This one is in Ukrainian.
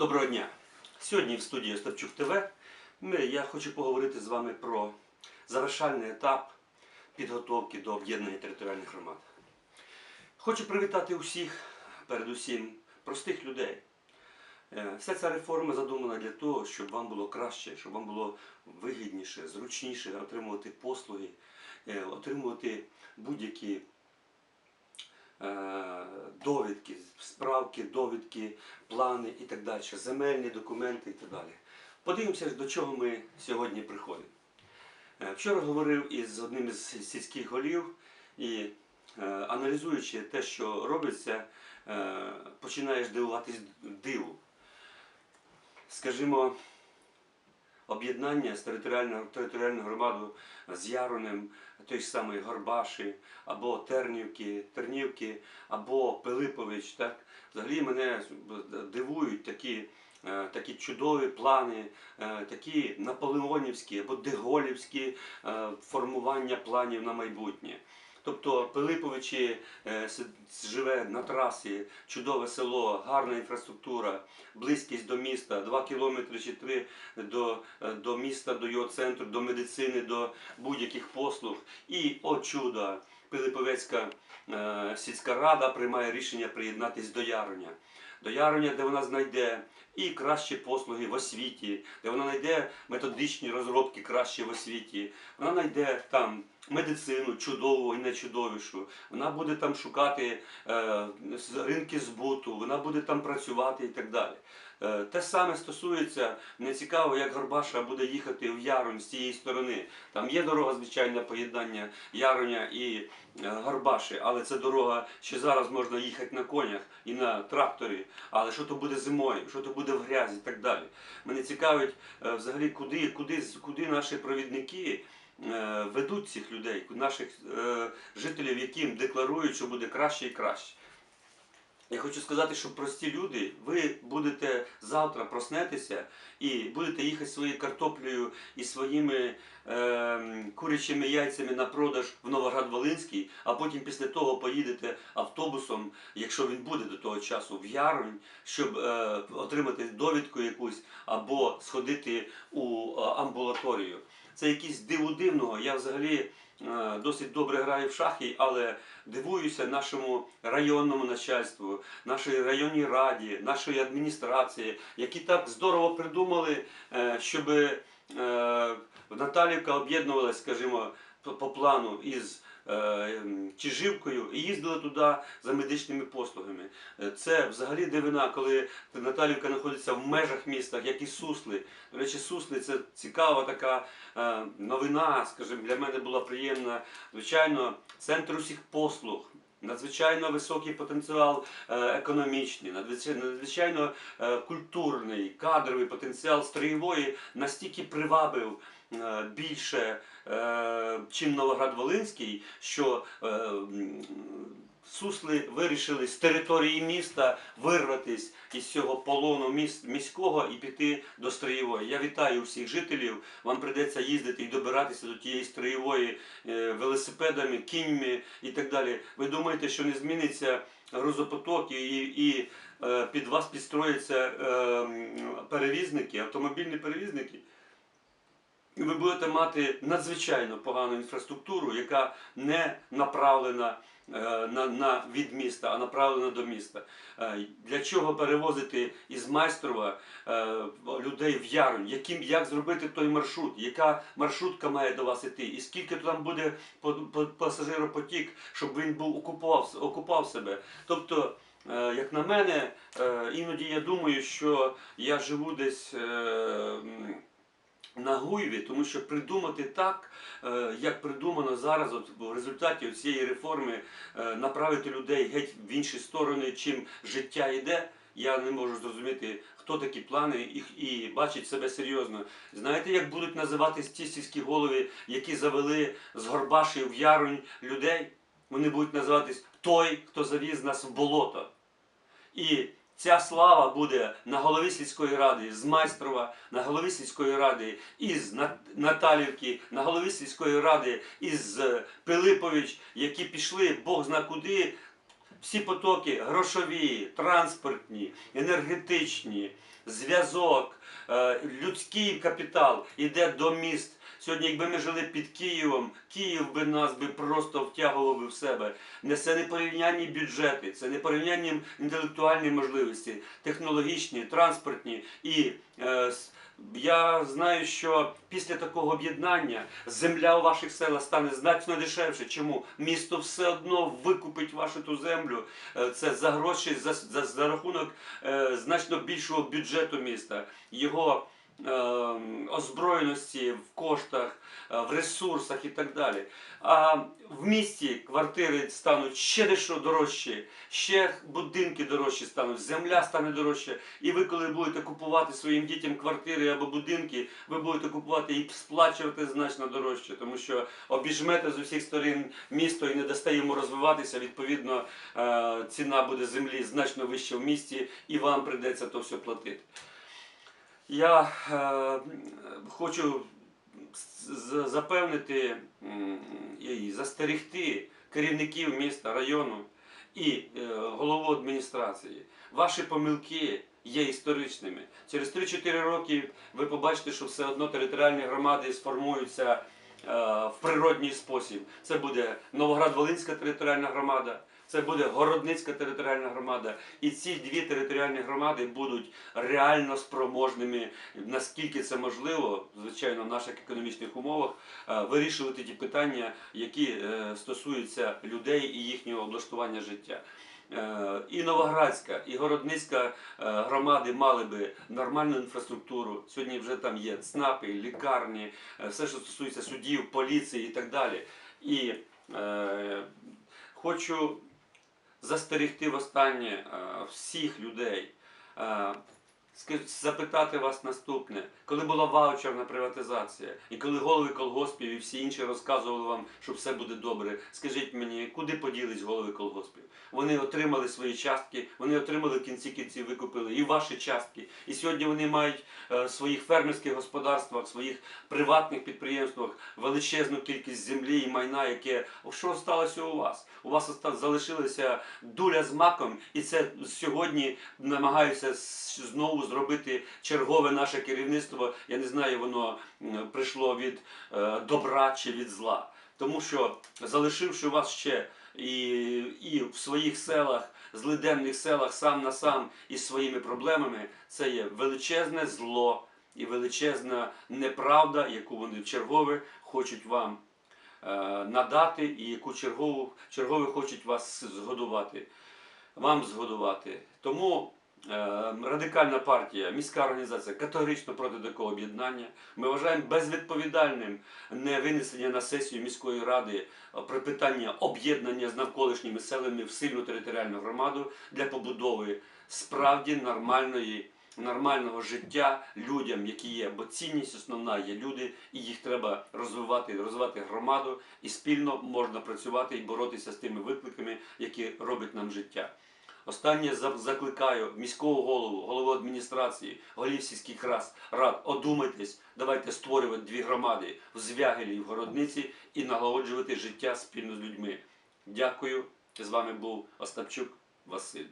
Доброго дня! Сьогодні в студії Остапчук ТВ ми, я хочу поговорити з вами про завершальний етап підготовки до об'єднання територіальних громад. Хочу привітати усіх, передусім, простих людей. Е, Вся ця реформа задумана для того, щоб вам було краще, щоб вам було вигідніше, зручніше отримувати послуги, е, отримувати будь-які довідки, справки, довідки, плани і так далі, земельні документи і так далі. Подивимося, до чого ми сьогодні приходимо. Е, Вчора говорив із одним із сільських голів і е, аналізуючи те, що робиться, е, починаєш дивуватись диву. Скажімо, об'єднання з територіальною територіальною громадою з Яронем, той самий Горбаші, або Тернівки, Тернівки, або Пилипович. Так? Взагалі мене дивують такі, е, такі чудові плани, е, такі наполеонівські або деголівські е, формування планів на майбутнє. Тобто Пилиповичі е, живе на трасі, чудове село, гарна інфраструктура, близькість до міста, 2 кілометри чи 3 до, е, до міста, до його центру, до медицини, до будь-яких послуг. І, о чудо, Пилиповецька е, сільська рада приймає рішення приєднатись до Яроня. До Яроня, де вона знайде і кращі послуги в освіті, де вона знайде методичні розробки кращі в освіті. Вона знайде там медицину чудову і нечудовішу. Вона буде там шукати е, ринки збуту, вона буде там працювати і так далі. Е, те саме стосується, не цікаво, як Горбаша буде їхати в Яронь з цієї сторони. Там є дорога, звичайне поєднання Яроня і е, Горбаші, але це дорога, ще зараз можна їхати на конях і на тракторі. Але що то буде зимою, що то буде в грязі і так далі. Мене цікавить е, взагалі, куди, куди, куди наші провідники ведуть цих людей, наших жителів, яким декларують, що буде краще і краще. Я хочу сказати, що прості люди, ви будете завтра проснетеся і будете їхати своєю картоплею і своїми е, курячими яйцями на продаж в Новоград-Волинський, а потім після того поїдете автобусом, якщо він буде до того часу, в Яронь, щоб е, отримати довідку якусь або сходити у е, амбулаторію. Це якийсь диву дивного. Я взагалі досить добре граю в шахи, але дивуюся нашому районному начальству, нашій районній раді, нашої адміністрації, які так здорово придумали, е, щоб е, Наталівка об'єднувалася, скажімо, по плану із е, живкою і їздили туди за медичними послугами. Е, Це взагалі дивина, коли Наталівка знаходиться в межах міста, як і Сусли. До речі, Сусли це цікава така е, новина, скажімо, для мене була приємна. Звичайно, центр усіх послуг. Надзвичайно високий потенціал е, економічний, надзвичайно, е, культурний, кадровий потенціал строєвої настільки привабив е, більше, чим Новоград-Волинський, що е, м, Сусли вирішили з території міста вирватися із цього полону міс- міського і піти до строєвої. Я вітаю всіх жителів. Вам прийдеться їздити і добиратися до тієї строєвої е, велосипедами, кіньми і так далі. Ви думаєте, що не зміниться грузопоток і, і е, під вас підстрояться е, перевізники, автомобільні перевізники? І ви будете мати надзвичайно погану інфраструктуру, яка не направлена е, на, на від міста, а направлена до міста. Е, Для чого перевозити із Майстрова е, людей в Ярунь? Яким як зробити той маршрут? Яка маршрутка має до вас іти? І скільки там буде по- по- пасажиропотік, щоб він був окупував, окупав себе? Тобто. Як на мене, іноді я думаю, що я живу десь на Гуйві, тому що придумати так, е, як придумано зараз, от в результаті цієї реформи е, направити людей геть в інші сторони, чим життя йде. Я не можу зрозуміти, хто такі плани і, і бачить себе серйозно. Знаєте, як будуть називатись ті сільські голови, які завели з Горбаші в Яронь людей? Вони будуть називатись той, хто завіз нас в болото. І ця слава буде на голові сільської ради з Майстрова, на голові сільської ради із Наталівки, на голові сільської ради із е, Пилипович, які пішли Бог зна куди, всі потоки грошові, транспортні, енергетичні, зв'язок, е, людський капітал йде до міст. Сьогодні, якби ми жили під Києвом, Київ би нас би просто втягував в себе. Це не порівнянні бюджети, це не порівнянні інтелектуальні можливості, технологічні, транспортні. І е, я знаю, що після такого об'єднання земля у ваших селах стане значно дешевше. Чому місто все одно викупить вашу ту землю? Е, Це за гроші, за, за, за рахунок е, значно більшого бюджету міста, його озброєності в коштах, е, в ресурсах і так далі. А в місті квартири стануть ще дещо дорожчі, ще будинки дорожчі стануть, земля стане дорожча. І ви, коли будете купувати своїм дітям квартири або будинки, ви будете купувати і сплачувати значно дорожче, тому що обіжмете з усіх сторін місто і не дасте йому розвиватися. Відповідно, е, ціна буде землі значно вища в місті, і вам прийдеться то все платити. Я е, хочу запевнити і застерегти керівників міста, району і е, голову адміністрації. Ваші помилки є історичними. Через 3-4 роки ви побачите, що все одно територіальні громади сформуються е, в природній спосіб. Це буде Новоград-Волинська територіальна громада. Це буде Городницька територіальна громада, і ці дві територіальні громади будуть реально спроможними, наскільки це можливо, звичайно, в наших економічних умовах, е, вирішувати ті питання, які е, стосуються людей і їхнього облаштування життя. Е, І Новоградська, і Городницька громади мали би нормальну інфраструктуру. Сьогодні вже там є ЦНАПи, лікарні, все, що стосується судів, поліції і так далі. І е, хочу застерегти востаннє е, всіх людей. Запитати вас наступне, коли була ваучерна приватизація, і коли голови колгоспів і всі інші розказували вам, що все буде добре, скажіть мені, куди поділись голови колгоспів? Вони отримали свої частки, вони отримали в кінці кінців, викупили і ваші частки. І сьогодні вони мають е, в своїх фермерських господарствах, в своїх приватних підприємствах величезну кількість землі і майна, яке що сталося у вас? У вас залишилася дуля з маком, і це сьогодні намагаються знову зробити чергове наше керівництво. Я не знаю, воно прийшло від е, добра чи від зла. Тому що залишивши вас ще і, і в своїх селах, злиденних селах сам на сам із своїми проблемами, це є величезне зло і величезна неправда, яку вони чергове хочуть вам е, надати, і яку чергову, чергове хочуть вас згодувати, вам згодувати. Тому радикальна партія, міська організація категорично проти такого об'єднання. Ми вважаємо безвідповідальним не винесення на сесію міської ради е, про питання об'єднання з навколишніми селами в сильну територіальну громаду для побудови справді нормальної. Нормального життя людям, які є, бо цінність основна є люди, і їх треба розвивати, розвивати громаду, і спільно можна працювати і боротися з тими викликами, які робить нам життя. Останнє закликаю міського голову, голову адміністрації, голів сільських рад, одумайтесь, давайте створювати дві громади в Звягелі і в Городниці і налагоджувати життя спільно з людьми. Дякую. З вами був Остапчук Василь.